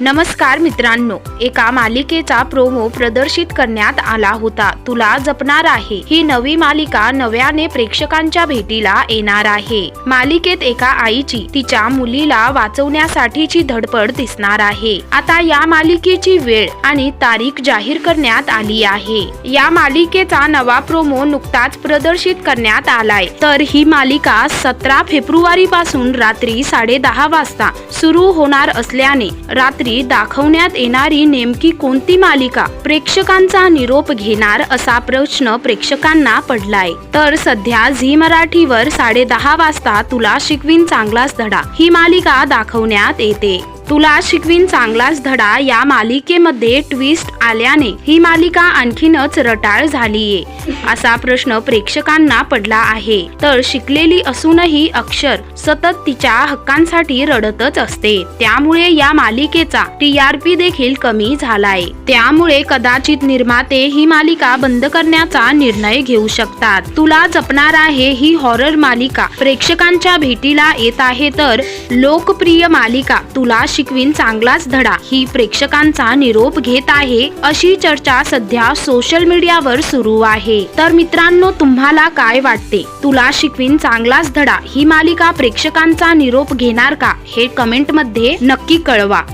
नमस्कार मित्रांनो एका मालिकेचा प्रोमो प्रदर्शित करण्यात आला होता. तुला जपणार आहे. ही नवी मालिका नव्याने प्रेक्षकांच्या भेटीला येणार आहे. मालिकेत एका आईची तिच्या मुलीला वाचवण्यासाठीची धडपड दिसणार आहे. आता या मालिकेची वेळ आणि तारीख जाहीर करण्यात आली आहे. या मालिकेचा नवा प्रोमो नुकताच प्रदर्शित करण्यात आलाय. तर ही मालिका सतरा फेब्रुवारी पासून रात्री साडे दहा वाजता सुरू होणार असल्याने रात्री दाखवण्यात येणारी नेमकी कोणती मालिका प्रेक्षकांचा निरोप घेणार असा प्रश्न प्रेक्षकांना पडलाय. तर सध्या झी मराठीवर साडे दहा वाजता तुला शिकवीन चांगलाच धडा ही मालिका दाखवण्यात येते. तुला शिकवीन चांगलाच धडा या मालिकेमध्ये ट्विस्ट आल्याने ही मालिका आणखीनच रटाळ झालीये. असा प्रश्न प्रेक्षकांना पडला आहे. तर शिकलेली असूनही अक्षर सतत तिच्या हक्कांसाठी रडतच असते. त्यामुळे या मालिकेचा टीआरपी देखील कमी झालाय. त्यामुळे कदाचित निर्माते ही मालिका बंद करण्याचा निर्णय घेऊ शकतात. तुला जपणार आहे ही हॉरर मालिका. प्रेक्षकांच्या भेटीला येत आहे तर लोकप्रिय मालिका तुला शिकवीन चांगलाच धडा. ही प्रेक्षकांचा निरोप घेत आहे अशी चर्चा सध्या सोशल मीडियावर सुरू आहे. तर मित्रांनो तुम्हाला काय वाटते? तुला शिकवीन चांगलाच धडा. ही मालिका प्रेक्षकांचा निरोप घेणार का? हे कमेंटमध्ये नक्की कळवा.